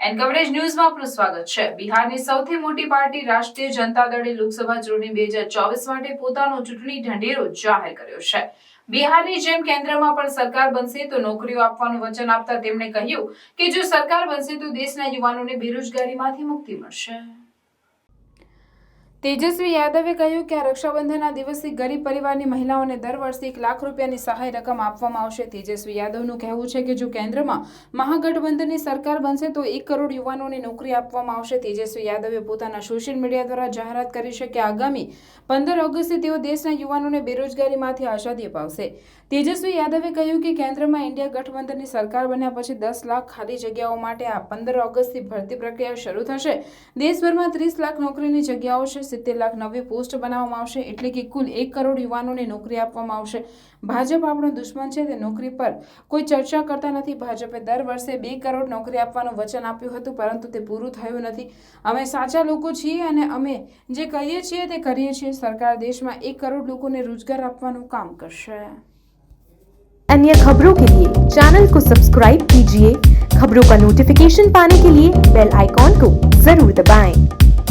N coverage ન્યૂઝમાં આપનું સ્વાગત છે. બિહારની સૌથી મોટી પાર્ટી રાષ્ટ્રીય જનતા દળે લોકસભા ચૂંટણી બે હજાર ચોવીસ માટે પોતાનો ચૂંટણી ઢંઢેરો જાહેર કર્યો છે. બિહારની જેમ કેન્દ્રમાં પણ સરકાર બનશે તો નોકરીઓ આપવાનું વચન આપતા તેમણે કહ્યું કે જો સરકાર બનશે તો દેશના યુવાનોને બેરોજગારીમાંથી મુક્તિ મળશે. તેજસ્વી યાદવે કહ્યું કે આ રક્ષાબંધનના દિવસથી ગરીબ પરિવારની મહિલાઓને દર વર્ષે એક લાખ રૂપિયાની સહાય રકમ આપવામાં આવશે. તેજસ્વી યાદવનું કહેવું છે કે જો કેન્દ્રમાં મહાગઠબંધનની સરકાર બનશે તો એક કરોડ યુવાનોને નોકરી આપવામાં આવશે. તેજસ્વી યાદવે પોતાના સોશિયલ મીડિયા દ્વારા જાહેરાત કરી છે કે આગામી પંદર ઓગસ્ટે તેઓ દેશના યુવાનોને બેરોજગારીમાંથી આઝાદી અપાવશે. તેજસ્વી યાદવે કહ્યું કે કેન્દ્રમાં ઇન્ડિયા ગઠબંધનની સરકાર બન્યા પછી દસ લાખ ખાલી જગ્યાઓ માટે આ પંદર ઓગસ્ટથી ભરતી પ્રક્રિયા શરૂ થશે. દેશભરમાં ત્રીસ લાખ નોકરીની જગ્યાઓ છે. સિત્તેર લાખ નવી પોસ્ટ બનાવવામાં આવશે એટલે કે કુલ એક કરોડ યુવાનોને નોકરી આપવામાં આવશે ભાજપ આપણો દુશ્મન છે તે નોકરી પર કોઈ ચર્ચા કરતા નથી ભાજપે દર વર્ષે બે કરોડ નોકરી આપવાનું વચન આપ્યું હતું પરંતુ તે પૂરું થયું નથી અમે સાચા લોકો છીએ અને અમે જે કહીએ છીએ તે કરીએ છીએ સરકાર દેશમાં એક કરોડ લોકોને રોજગાર આપવાનું કામ કરશે अन्य खबरों के लिए चैनल को सब्सक्राइब कीजिए खबरों का नोटिफिकेशन पाने के लिए बेल आइकॉन को जरूर दबाएं।